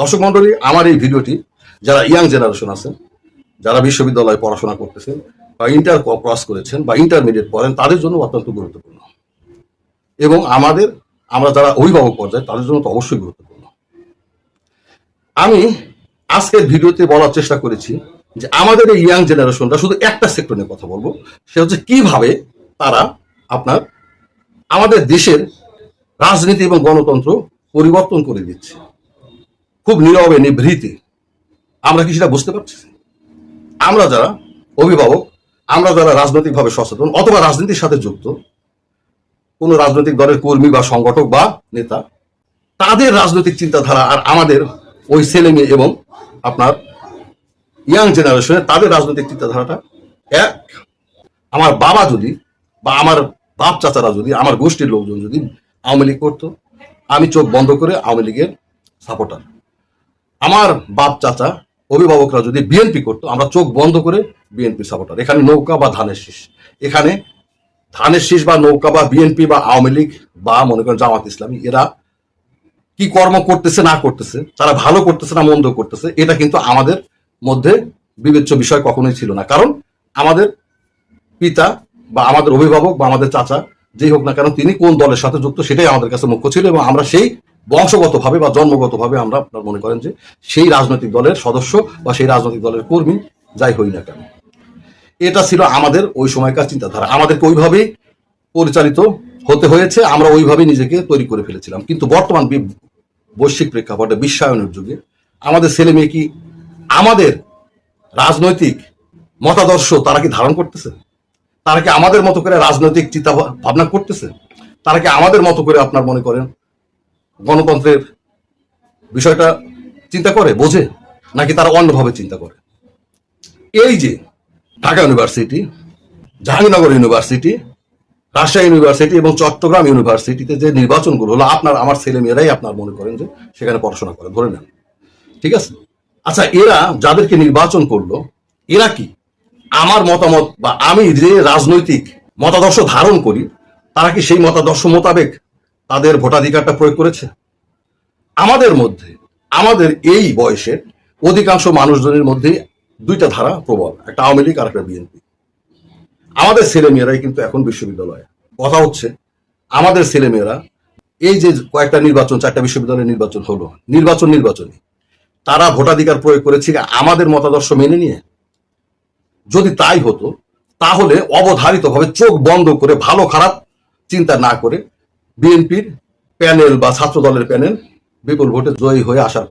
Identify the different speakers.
Speaker 1: দর্শক মন্ডলী, আমার এই ভিডিওটি যারা ইয়াং জেনারেশন আছেন, যারা বিশ্ববিদ্যালয়ে পড়াশোনা করতেছেন বা ইন্টার ক্রস করেছেন বা ইন্টারমিডিয়েট পড়েন, তাদের জন্য অত্যন্ত গুরুত্বপূর্ণ। এবং আমাদের, আমরা যারা অভিভাবক পর্যায়ে, তাদের জন্য তো অবশ্যই গুরুত্বপূর্ণ। আমি আজকের ভিডিওতে বলার চেষ্টা করেছি যে আমাদের এই ইয়াং জেনারেশনটা শুধু একটা সেক্টর নিয়ে কথা বলব সে হচ্ছে কীভাবে তারা আপনার আমাদের দেশের রাজনীতি এবং গণতন্ত্র পরিবর্তন করে দিচ্ছে। খুব নীরবে, নিভৃতে। আমরা কি সেটা বুঝতে পারছি? আমরা যারা অভিভাবক, আমরা যারা রাজনৈতিকভাবে সচেতন, অথবা রাজনীতির সাথে যুক্ত, কোনো রাজনৈতিক দলের কর্মী বা সংগঠক বা নেতা, তাদের রাজনৈতিক চিন্তাধারা আর আমাদের ওই ছেলে মেয়ে এবং আপনার ইয়াং জেনারেশনের তাদের রাজনৈতিক চিন্তাধারাটা এক। আমার বাবা যদি বা আমার বাপ চাচারা যদি, আমার গোষ্ঠীর লোকজন যদি আওয়ামী লীগ করতো, আমি চোখ বন্ধ করে আওয়ামী লীগের সাপোর্টার। আমার বাপ চাচা, অভিভাবকরা যদি বিএনপি করতো, আমরা চোখ বন্ধ করে বিএনপি সাপোর্টার এখানে নৌকা বা ধানের শীষ। এখানে ধানের শীষ বা নৌকা বা বিএনপি বা আওয়ামী লীগ বা মনে করেন জামাত ইসলামী, এরা কি কর্ম করতেছে, না করতেছে, তারা ভালো করতেছে না মন্দ করতেছে, এটা কিন্তু আমাদের মধ্যে বিবেচ্য বিষয় কখনোই ছিল না। কারণ আমাদের পিতা বা আমাদের অভিভাবক বা আমাদের চাচা, যেই হোক না কেন, তিনি কোন দলের সাথে যুক্ত, সেটাই আমাদের কাছে মুখ্য ছিল এবং আমরা সেই বংশগতভাবে বা জন্মগতভাবে আমরা আপনার মনে করেন যে সেই রাজনৈতিক দলের সদস্য বা সেই রাজনৈতিক দলের কর্মী, যাই হই না কেন। এটা ছিল আমাদের ওই সময়কার চিন্তাধারা। আমাদেরকে ওইভাবেই পরিচালিত হতে হয়েছে, আমরা ওইভাবেই নিজেকে তৈরি করে ফেলেছিলাম। কিন্তু বর্তমান বৈশ্বিক প্রেক্ষাপটে, বিশ্বায়নের যুগে আমাদের ছেলে মেয়ে কি আমাদের রাজনৈতিক মতাদর্শ তারা কি ধারণ করতেছে? তারা কি আমাদের মতো করে রাজনৈতিক চিন্তা ভাবনা করতেছে? তারা কি আমাদের মতো করে আপনার মনে করেন গণতন্ত্রের বিষয়টা চিন্তা করে, বোঝে? নাকি তারা অন্যভাবে চিন্তা করে? এই যে Dhaka university, Jahangirnagar university, Rajshahi university এবং চট্টগ্রাম ইউনিভার্সিটিতে যে নির্বাচনগুলো হলো, আপনার, আমার ছেলে মেয়েরাই আপনার মনে করেন যে সেখানে পড়াশোনা করে, ধরে নেন। ঠিক আছে? আচ্ছা এরা যাদেরকে নির্বাচন করল, এরা কি? আমার মতামত বা আমি যে রাজনৈতিক মতাদর্শ ধারণ করি, তারা কি সেই মতাদর্শ মোতাবেক তাদের ভোটাধিকারটা প্রয়োগ করেছে। আমাদের মধ্যে, আমাদের এই বয়সের অধিকাংশ মানুষজনের মধ্যে দুইটা ধারা প্রবল, একটা আওয়ামী লীগ আর একটা বিএনপি। আমাদের ছেলে মেয়েরাই কিন্তু এখন বিশ্ববিদ্যালয়ে। কথা হচ্ছে, আমাদের ছেলে মেয়েরা এই যে কয়েকটা নির্বাচন, চারটা বিশ্ববিদ্যালয়ের নির্বাচন হলো, নির্বাচন নির্বাচনী, তারা ভোটাধিকার প্রয়োগ করেছে আমাদের মতাদর্শ মেনে নিয়ে? যদি তাই হতো, তাহলে অবধারিতভাবে চোখ বন্ধ করে ভালো খারাপ চিন্তা না করে বিএনপির প্যানেল বা ছাত্র দলের প্যানেল বিপুল ভোটে জয়ী হয়ে আসার